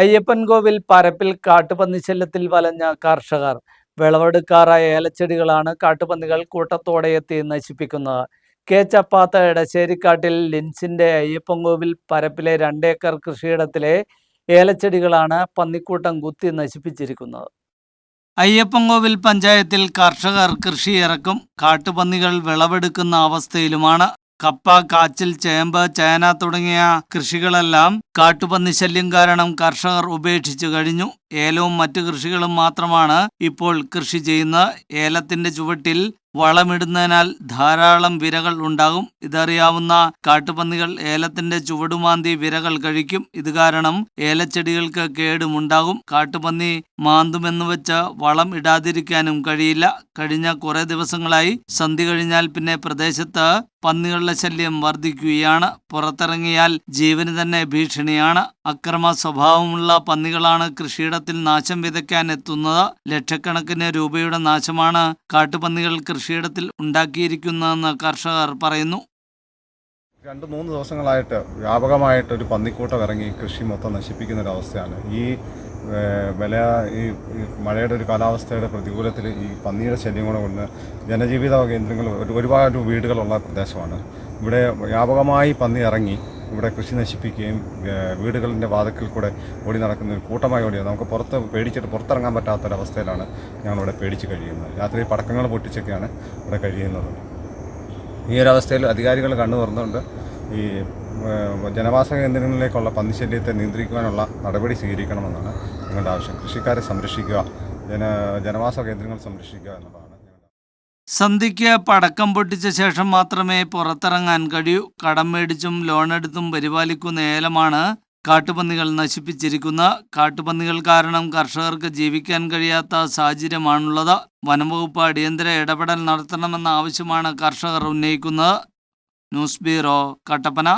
അയ്യപ്പൻകോവിൽ പരപ്പിൽ കാട്ടുപന്നിശല്യത്തിൽ വലഞ്ഞ കർഷകർ. വിളവെടുക്കാറായ ഏലച്ചെടികളാണ് കാട്ടുപന്നികൾ കൂട്ടത്തോടെ എത്തി നശിപ്പിക്കുന്നത്. കെ. ചപ്പാത്ത എടശ്ശേരിക്കാട്ടിൽ ലിൻസിന്റെ അയ്യപ്പൻകോവിൽ പരപ്പിലെ രണ്ടേക്കർ കൃഷിയിടത്തിലെ ഏലച്ചെടികളാണ് പന്നിക്കൂട്ടം കുത്തി നശിപ്പിച്ചിരിക്കുന്നത്. അയ്യപ്പൻകോവിൽ പഞ്ചായത്തിൽ കർഷകർ കൃഷി ഇറക്കും കാട്ടുപന്നികൾ വിളവെടുക്കുന്ന അവസ്ഥയിലുമാണ് കപ്പ കാച്ചിൽ ചേമ്പ് ചേന തുടങ്ങിയ കൃഷികളെല്ലാം കാട്ടുപന്നി ശല്യം കാരണം കർഷകർ ഉപേക്ഷിച്ചു കഴിഞ്ഞു. ഏലവും മറ്റു കൃഷികളും മാത്രമാണ് ഇപ്പോൾ കൃഷി ചെയ്യുന്നത് ഏലത്തിന്റെ ചുവട്ടിൽ വളമിടുന്നതിനാൽ ധാരാളം വിരകൾ ഉണ്ടാകും. ഇതറിയാവുന്ന കാട്ടുപന്നികൾ ഏലത്തിന്റെ ചുവടുമാന്തി വിരകൾ കഴിക്കും. ഇത് കാരണം ഏലച്ചെടികൾക്ക് കേടുമുണ്ടാകും. കാട്ടുപന്നി മാന്തുമെന്ന് വെച്ച് വളം ഇടാതിരിക്കാനും കഴിയില്ല. കഴിഞ്ഞ കുറെ ദിവസങ്ങളായി സന്ധി കഴിഞ്ഞാൽ പിന്നെ പ്രദേശത്ത് പന്നികളുടെ ശല്യം വർദ്ധിക്കുകയാണ് പുറത്തിറങ്ങിയാൽ ജീവന് തന്നെ ഭീഷണിയാണ്. അക്രമ സ്വഭാവമുള്ള പന്നികളാണ് കൃഷിയിടത്തിൽ നാശം വിതയ്ക്കാൻ എത്തുന്നത്. ലക്ഷക്കണക്കിന് രൂപയുടെ നാശമാണ് കാട്ടുപന്നികൾ കൃഷിയിടത്തിൽ ഉണ്ടാക്കിയിരിക്കുന്നതെന്ന് കർഷകർ പറയുന്നു. രണ്ട് മൂന്ന് ദിവസങ്ങളായിട്ട് വ്യാപകമായിട്ട് ഒരു പന്നിക്കൂട്ടം ഇറങ്ങി കൃഷി മൊത്തം നശിപ്പിക്കുന്ന ഒരു അവസ്ഥയാണ് ഈ വില ഈ മഴയുടെ ഒരു കാലാവസ്ഥയുടെ പ്രതികൂലത്തിൽ ഈ പന്നിയുടെ ശല്യം കൂടെ കൊണ്ട് ജനജീവിത കേന്ദ്രങ്ങൾ ഒരു ഒരുപാട് വീടുകളുള്ള പ്രദേശമാണ്. ഇവിടെ വ്യാപകമായി പന്നി ഇറങ്ങി ഇവിടെ കൃഷി നശിപ്പിക്കുകയും വീടുകളിന്റെ വാതക്കിൽ കൂടെ ഓടി നടക്കുന്ന കൂട്ടമായി ഓടി നമുക്ക് പുറത്ത് പേടിച്ചിട്ട് പുറത്തിറങ്ങാൻ പറ്റാത്തൊരവസ്ഥയിലാണ് ഞങ്ങളിവിടെ പേടിച്ച് കഴിയുന്നത്. രാത്രി പടക്കങ്ങൾ പൊട്ടിച്ചൊക്കെയാണ് ഇവിടെ കഴിയുന്നത്. ഈ ഒരു അവസ്ഥയിൽ അധികാരികൾ കണ്ണു തുറന്നുകൊണ്ട് ഈ ജനവാസ കേന്ദ്രങ്ങളിലേക്കുള്ള പന്നിശല്യത്തെ നിയന്ത്രിക്കുവാനുള്ള നടപടി സ്വീകരിക്കണമെന്നാണ് ഞങ്ങളുടെ ആവശ്യം. കൃഷിക്കാരെ സംരക്ഷിക്കുക ജന ജനവാസ കേന്ദ്രങ്ങൾ സംരക്ഷിക്കുക എന്നുള്ളതാണ് സന്ധ്യയ്ക്ക് പടക്കം പൊട്ടിച്ച ശേഷം മാത്രമേ പുറത്തിറങ്ങാൻ കഴിയൂ. കടം മേടിച്ചും ലോണെടുത്തും പരിപാലിക്കുന്ന ഏലമാണ് കാട്ടുപന്നികൾ നശിപ്പിച്ചിരിക്കുന്ന. കാട്ടുപന്നികൾ കാരണം കർഷകർക്ക് ജീവിക്കാൻ കഴിയാത്ത സാഹചര്യമാണുള്ളത്. വനംവകുപ്പ് അടിയന്തര ഇടപെടൽ നടത്തണമെന്ന ആവശ്യമാണ് കർഷകർ ഉന്നയിക്കുന്നത്. News bureau Kattappana.